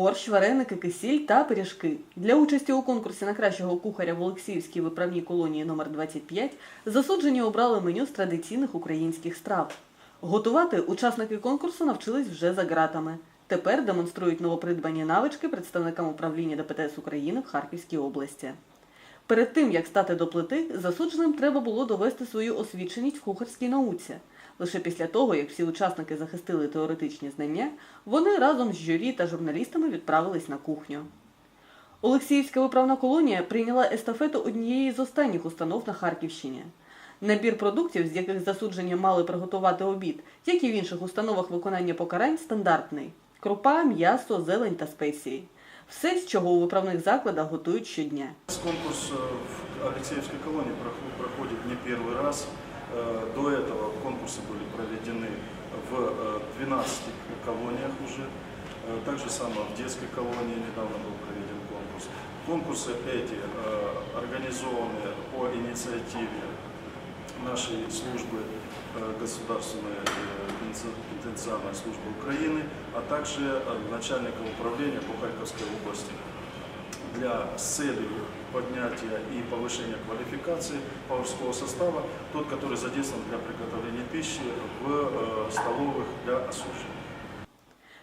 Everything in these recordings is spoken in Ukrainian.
борщ, вареники, кисіль та пиріжки. Для участі у конкурсі на кращого кухаря в Олексіївській виправній колонії номер 25 засуджені обрали меню з традиційних українських страв. Готувати учасники конкурсу навчились вже за ґратами. Тепер демонструють новопридбані навички представникам управління ДПТС України в Харківській області. Перед тим, як стати до плити, засудженим треба було довести свою освіченість в кухарській науці. Лише після того, як всі учасники захистили теоретичні знання, вони разом з журі та журналістами відправились на кухню. Олексіївська виправна колонія прийняла естафету однієї з останніх установ на Харківщині. Набір продуктів, з яких засуджені мали приготувати обід, як і в інших установах виконання покарань, стандартний: крупа, м'ясо, зелень та спеції. Все, з чого у виправних закладах готують щодня. Конкурс э, в Алексеевской колонии проход- проходит не первый раз. Э, До этого конкурсы были проведены в э, 12 колониях уже. Э, Так же самое в детской колонии недавно был проведен конкурс. Конкурсы эти э, организованы по инициативе нашей службы э, государственной э, пенси- пенитенциарной службы Украины, а также э, начальника управления по Харьковской области для с целью поднятия и повышения квалификации поварского состава, тот, который задействован для приготовления пищи в э, столовых для осужденных.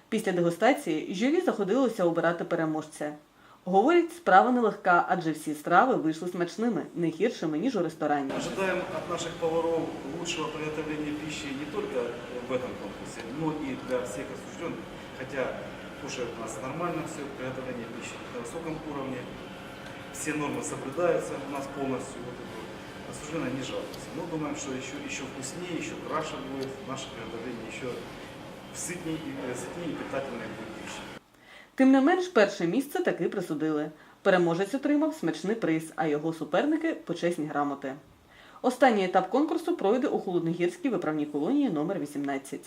Після дегустації журі заходилося обирати переможця. Говорять, справа нелегка, адже всі страви вийшли смачними, не гіршими, ніж у ресторані. Ожидаем от наших поваров лучшего приготовления пищи не только в этом конкурсе, но и для всех осужденных. Хотя кушают у нас нормально все, приготовление пищи на высоком уровне, все нормы соблюдаются у нас полностью. Вот это вот. Осужденные не жалуются. Но думаем, что еще, еще вкуснее, еще краше будет наше приготовление, еще сытнее и, э, сытнее и питательной будет пища. Тим не менш, перше місце таки присудили. Переможець отримав смачний приз, а його суперники почесні грамоти. Останній етап конкурсу пройде у Холодногірській виправній колонії номер 18.